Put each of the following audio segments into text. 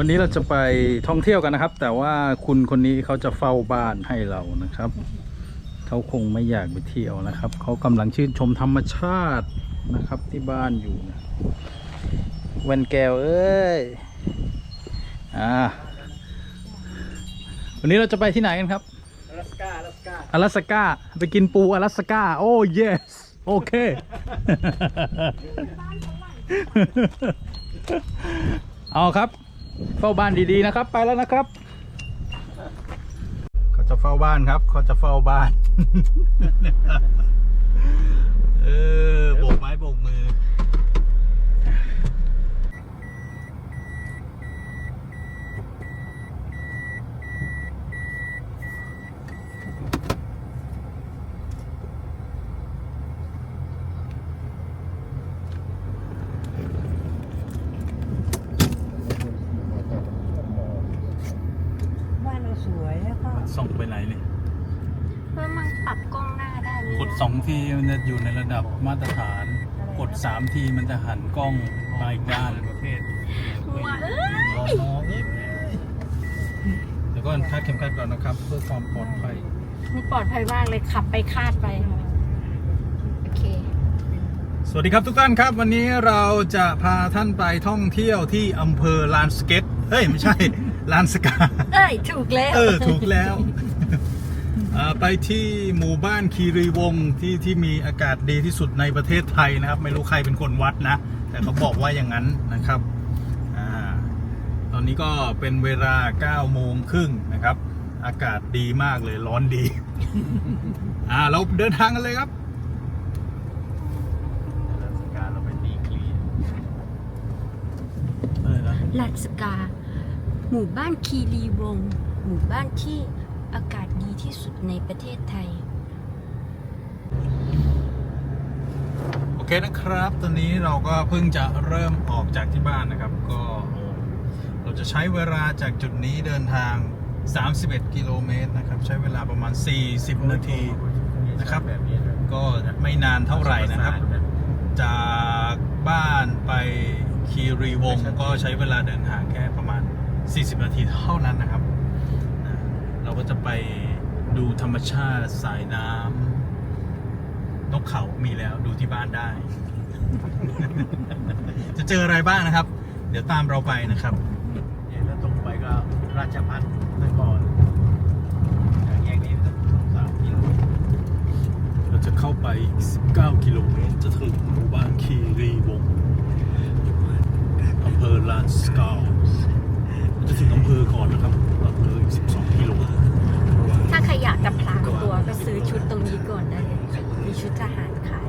วันนี้เราจะไปท่องเที่ยวกันนะครับ แต่ว่าคุณคนนี้เขาจะเฝ้าบ้านให้เรานะครับ เขาคงไม่อยากไปเที่ยวนะครับ เขากำลังชื่นชมธรรมชาตินะครับที่บ้านอยู่นะแวนแก้วเอ้ยอ่าวันนี้เราจะไปที่ไหนกันครับอลาสกาอลาสกาอลาสกาไปกินปูอลาสกาโอ้ yes โอเค เอาครับ เฝ้าบ้านดีๆนะครับ ไปแล้วนะครับเขาจะเฝ้าบ้านครับเขาจะเฝ้าบ้าน เออโบกไม้โบกมือ บ้านเราสวยแล้วก็ ส่งไปไหนเนี่ย เพื่อมันปรับกล้องหน้าได้ไหมกดสองทีมันจะอยู่ในระดับมาตรฐาน กดสามทีมันจะหันกล้องไปอีกด้านประเภทหัวเอ้ยน้องยิ้มเดี๋ยวก่อนคาดเข็มขัดก่อนนะครับ เพื่อความปลอดภัยนี่ปลอดภัยมากเลยขับไปคาดไปโอเค สวัสดีครับทุกท่านครับ วันนี้เราจะพาท่านไปท่องเที่ยวที่อำเภอลานสเก็ตเฮ้ย ไม่ใช่ลานสกา เอ้ย ถูกแล้ว เออ ถูกแล้วอ่า ไปที่หมู่บ้านคีรีวงศ์ที่ที่มีอากาศดีที่สุดในประเทศไทยนะครับ ไม่รู้ใครเป็นคนวัดนะ แต่เขาบอกว่าอย่างนั้นนะครับอ่าตอนนี้ก็เป็นเวลา9โมงครึ่งนะครับ อากาศดีมากเลยร้อนดี อ่าเราเดินทางกันเลยครับสกาเราไปดีกรีอะไรนะลาดสกา หมู่บ้านคีรีวงศ์หมู่บ้านที่อากาศดี ที่สุดในประเทศไทย โอเคนะครับ ตอนนี้เราก็เพิ่งจะเริ่มออกจากที่บ้านนะครับ ก็เราจะใช้เวลาจากจุดนี้เดินทาง 31 กิโลเมตรนะครับ ใช้เวลาประมาณ 40 นาทีนะครับ ก็ไม่นานเท่าไหร่นะครับ จากบ้านไปคีรีวงก็ใช้เวลาเดินทางแค่ประมาณ 40 นาทีเท่านั้นนะครับ เราก็จะไป ดูธรรมชาติสายน้ำนกเขามีแล้วดูที่บ้านได้ จะเจออะไรบ้างนะครับ เดี๋ยวตามเราไปนะครับเนี่ยถ้าตรงไปก็ราชพัฒน์นครจากแยกนี้ก็สามกิโลเราจะเข้าไป 19 กิโลเมตร จะถึงหมู่บ้านคีรีวงศ์อำเภอลานสกาวจะถึงอำเภอก่อนนะครับอำเภออีก12 กิโล ถ้าใครอยาก จะพลางตัวก็ซื้อชุดตรงนี้ก่อนได้เลยมีชุดทหารขาย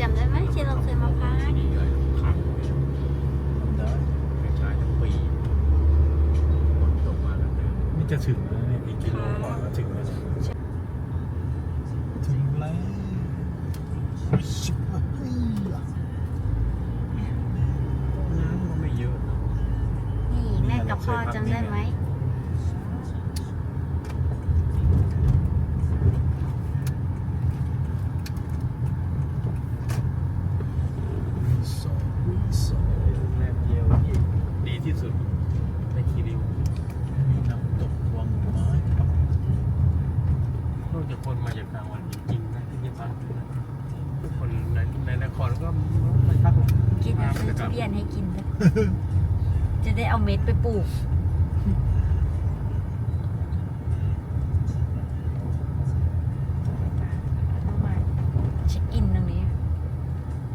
จำได้ไหมที่เราเคยมาพัก ไม่ใช่ทั้งปีฝนตกมาแล้วเดิน นี่จะ ถึงแล้วเนี่ยอีกกิโลกว่าก็ถึงแล้วถึงแล้วชิบะเฮ้ยน้ำก็ไม่เยอะนี่แม่กับพ่อจำได้ไหม สองสอง แม่เดียวที่ดีที่สุดในคีรีวงศ์ มีน้ำตกวังไม้ครับ นอกจากคนมาจากทางวันจริงๆนะที่นี่พักนะทุกคนในในนครก็ไม่พักหรอก กิ นอะไรทุเรียนให้กินเลยจะได้เอาเม็ดไปปลูกต้องมาเช็คอินตรงนี้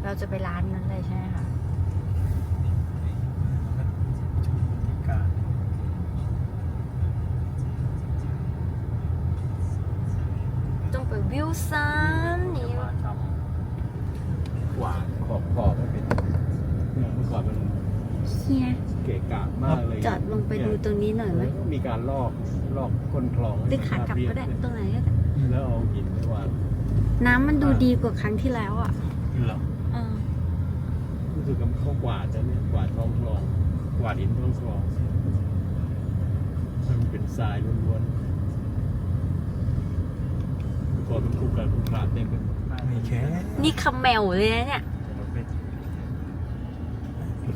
เราจะไปร้านนั้นเลยใช่ไหมคะชมบรรยากาศต้องไปวิวซันนี่มาทำกวางขอบขอบไม่เป็น เนี่ยเมื่อก่อนมันเฮียเกะกะมากเลยจอดลงไปดูตรงนี้หน่อยไหมมีการลอกลอกก้นคลองหรือขากลับก็ได้ตรงไหนก็ได้แล้วเอาหินไปวางน้ำมันดูดีกว่าครั้งที่แล้วอะเหรอเออรู้สึกคือกับเขากวาดนะเนี่ยกวาดท้องคลองกวาดหินท้องคลองมันเป็นทรายล้วนๆก่อนเป็นภูกระภูกระเต็มไปหมดไม่แค่นี่คำแมวเลยนะเนี่ย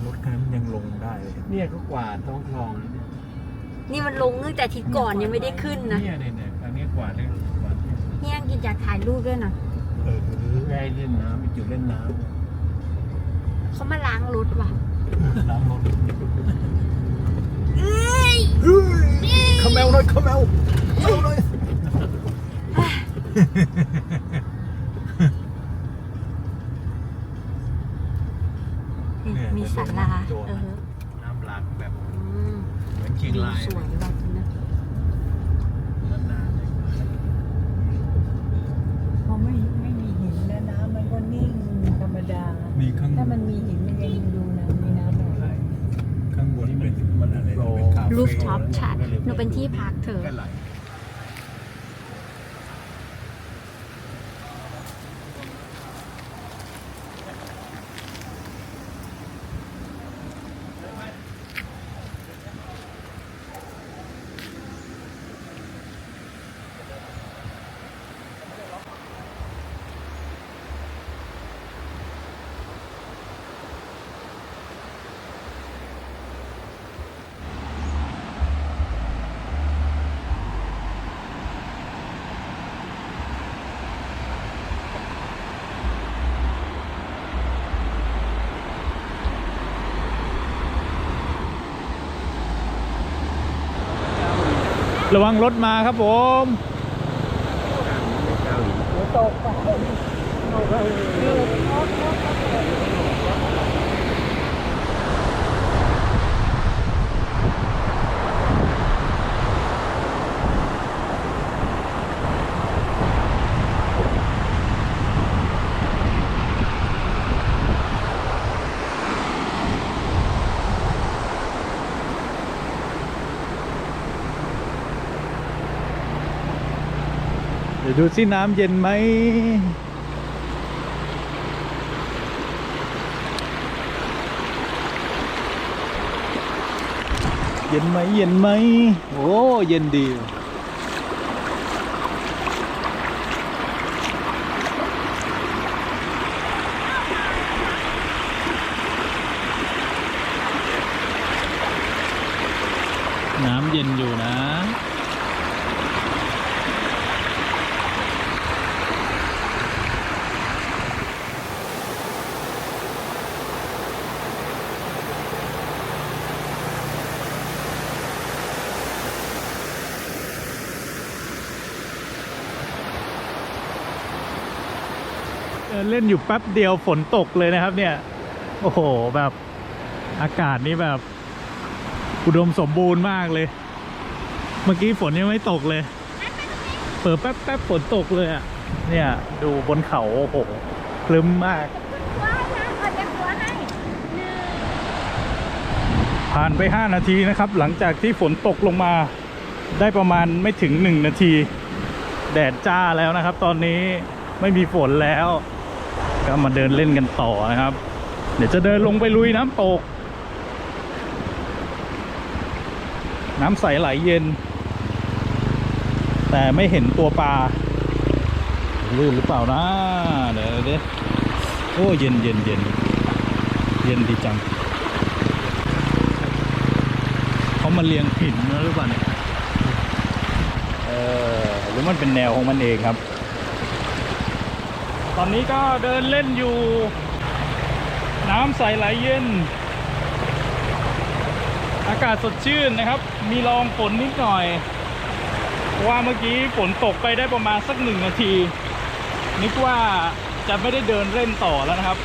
รถไม่รถคันนั้นยังลงได้เลย เนี่ยเขากวาดท้องคลองเนี่ยนี่มันลงตั้งแต่อาทิตย์ก่อนยังไม่ได้ขึ้นนะเนี่ยเนี่ยเนี่ยครั้งนี้กวาดได้กวาดเนี่ยเฮียกินอยากถ่ายรูปด้วยนะเออได้เล่นน้ำเป็นจุดเล่นน้เขามาล้างรถว่ะล้างรถเอ้ยขมแมวหน่อยขมแมวขมแมวหน่อยาลาเออำน้ำหลากแบบอืมเหมือนเชียงวิวรายสวยแบบนี้นะนานๆเลยพอไม่ไม่มีหินแล้วน้ำมันก็นิ่งธรรมดา มีข้างถ้ามันมีหินมันยังดูนะมีน้ำอะไรข้างบนเป็นมันอะไรนะเป็นคารูฟเฟ่ท็อปชัดหนูเป็นที่พักเธอ ก็ไหล ระวังรถมาครับผมตก ยวดูสิน้ำเย็นไหมเย็นไหมเย็นไหมโอ้เย็นดีน้ำเย็นอยู่นะ เล่นอยู่แป๊บเดียวฝนตกเลยนะครับ เนี่ย โอ้โห แบบอากาศนี่แบบ อุดมสมบูรณ์มากเลย เมื่อกี้ฝนยังไม่ตกเลย เปิดแป๊บแป๊บฝนตกเลยอะ เนี่ย ดูบนเขาโอ้โหคลึ้มมาก ผ่านไป 5 นาทีนะครับ หลังจากที่ฝนตกลงมาได้ประมาณไม่ถึง 1 นาที แดดจ้าแล้วนะครับ ตอนนี้ไม่มีฝนแล้ว ก็มาเดินเล่นกันต่อนะครับ เดี๋ยวจะเดินลงไปลุยน้ำตก น้ำใสไหลเย็น แต่ไม่เห็นตัวปลาลื่นหรือเปล่านะเดี๋ยวเดี๋ยวโอ้เย็นเย็นเย็นเย็นดีจังเขามาเรียงหินหรือเปล่าเนี่ยเออหรือมันเป็นแนวของมันเองครับ ตอนนี้ก็เดินเล่นอยู่ น้ำใสไหลเย็น อากาศสดชื่นนะครับ มีรองฝนนิดหน่อยเพราะว่าเมื่อกี้ฝนตกไปได้ประมาณสักหนึ่งนาที นึกว่าจะไม่ได้เดินเล่นต่อแล้วนะครับ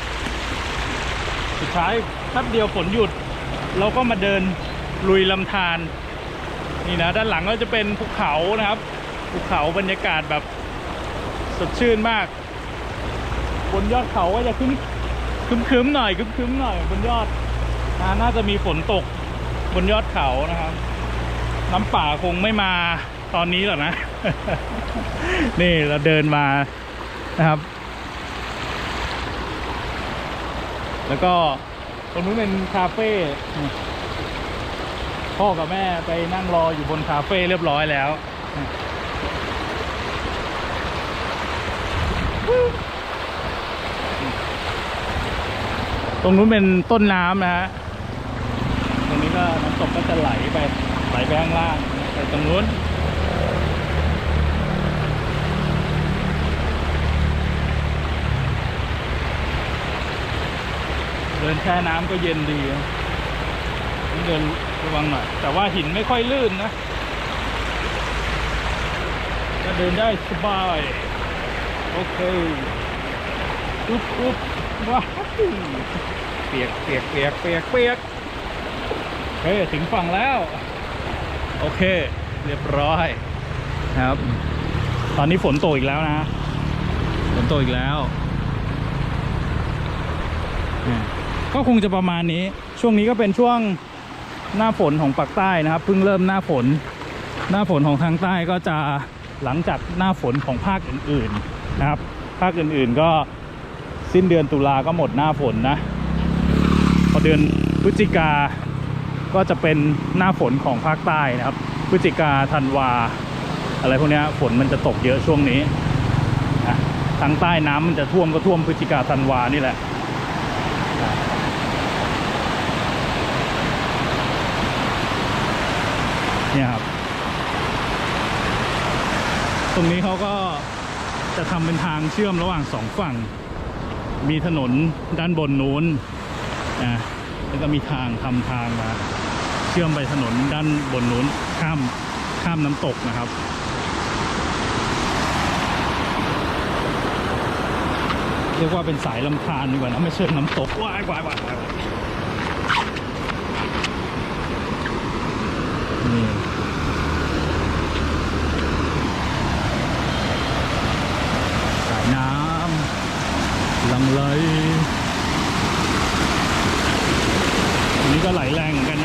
สุดท้ายแป๊บเดียวฝนหยุด เราก็มาเดินลุยลำธารนี่นะด้านหลังก็จะเป็นภูเขานะครับภูเขาบรรยากาศแบบสดชื่นมาก บนยอดเขาก็จะคึ้มคึ้มๆหน่อยคึ้มคึ้มๆหน่อย บนยอดนะน่าจะมีฝนตกบนยอดเขานะครับ น้ำป่าคงไม่มาตอนนี้หรอกนะ นี่เราเดินมานะครับ แล้วก็ตรงนู้นเป็นคาเฟ่พ่อกับแม่ไปนั่งรออยู่บนคาเฟ่เรียบร้อยแล้ว ตรงนู้นเป็นต้นน้ำนะฮะ ตรงนี้ก็น้ำตกก็จะไหลไปไหลไปข้างล่างไปตรงนู้นเดินแช่น้ำก็เย็นดีนะต้องเดินระวังหน่อย แต่ว่าหินไม่ค่อยลื่นนะก็เดินได้สบาย โอเค อุ๊บอุ๊บ ว้าเปียกเปียกเปียกเปียกเปียกเฮ้ยถึงฝั่งแล้ว โอเค เรียบร้อยครับ ตอนนี้ฝนตกอีกแล้วนะ ฝนตกอีกแล้ว ก็คงจะประมาณนี้ ช่วงนี้ก็เป็นช่วงหน้าฝนของปากใต้นะครับ เพิ่งเริ่มหน้าฝน หน้าฝนของทางใต้ก็จะหลังจากหน้าฝนของภาคอื่น ๆ นะครับ ภาคอื่น ๆ ก็ สิ้นเดือนตุลาก็หมดหน้าฝนนะ พอเดือนพฤศจิกาก็จะเป็นหน้าฝนของภาคใต้นะครับ พฤศจิกาธันวา อะไรพวกนี้ฝนมันจะตกเยอะช่วงนี้นะทางใต้น้ำมันจะท่วมก็ท่วมพฤศจิกาธันวานี่แหละเนี่ยครับ ตรงนี้เขาก็จะทำเป็นทางเชื่อมระหว่างสองฝั่ง มีถนนด้านบนนู้นนะแล้วก็มีทางทำทางมา เชื่อมไปถนนด้านบนนู้นข้ามข้ามน้ำตกนะครับเรียกว่าเป็นสายลำธารดีกว่านะไม่เชิงน้ำตกว้ายว้ายว้ายว้ายนี่ สายน้ำลังไหลตรงนี้ก็ ไหลแรงเหมือนกัน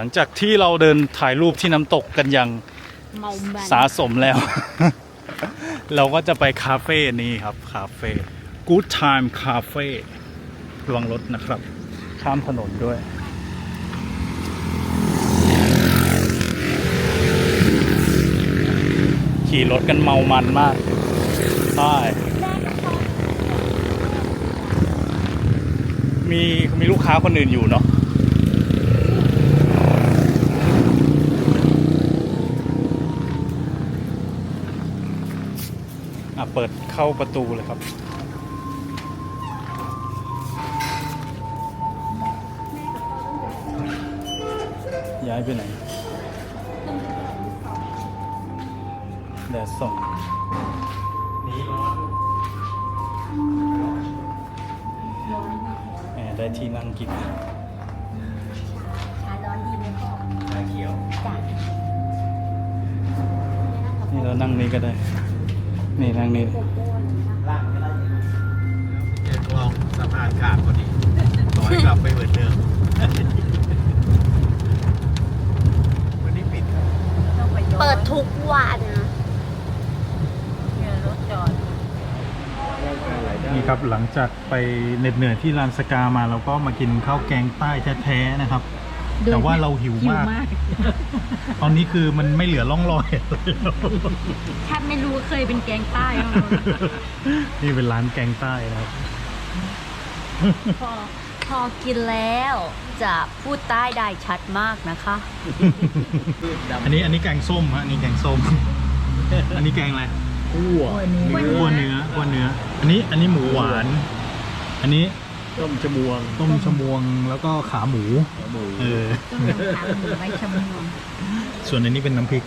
ลังจากที่เราเดินถ่ายรูปที่น้ำตกกันอย่างเมามันสาสมแล้ว เราก็จะไปคาเฟ่นี้ครับ คาเฟ่ Good Time Cafe ระวังรถนะครับ ข้ามถนนด้วย ขี่รถกันเมามันมากใช่มีมีลูกค้าคนอื่นอยู่เนาะ เปิดเข้าประตูเลยครับย้ายไปไหนแดดส่องแหมได้ที่นั่งกินชาร้อนดีไหมพ่อชาเขียวจ้ะนี่เรานั่งนี่ก็ได้ นี่นั่งนี่โกโก้นะคะล่างก็ได้เจอคลองสะพานขาดพอดีขอให้กลับไปเหมือนเดิมวันนี้ปิดต้องไปย้อนเปิดทุกวันเนี่ยรถจอด นี่ครับหลังจากไปเหน็ดเหนื่อยที่ลานสกามาเราก็มากินข้าวแกงใต้แท้ๆนะครับ แต่ว่าเราหิวมาก ตอนนี้คือมันไม่เหลือร่องรอยเลยแล้วแทบไม่รู้ว่าเคยเป็นแกงใต้บ้างเลยนี่เป็นร้านแกงใต้นะครับ พอพอกินแล้วจะพูดใต้ได้ชัดมากนะคะ อันนี้อันนี้แกงส้มฮะอันนี้แกงส้ม อันนี้แกงอะไรคั่วคั่วเนื้อ คั่วเนื้อ อันนี้อันนี้หมูหวาน อันนี้ ต้มชมวงต้มชมวงแล้วก็ขาหมูหมูเออต้องเดินทางหมู่ใบชะมวงส่วนอันนี้เป็นน้ำพริก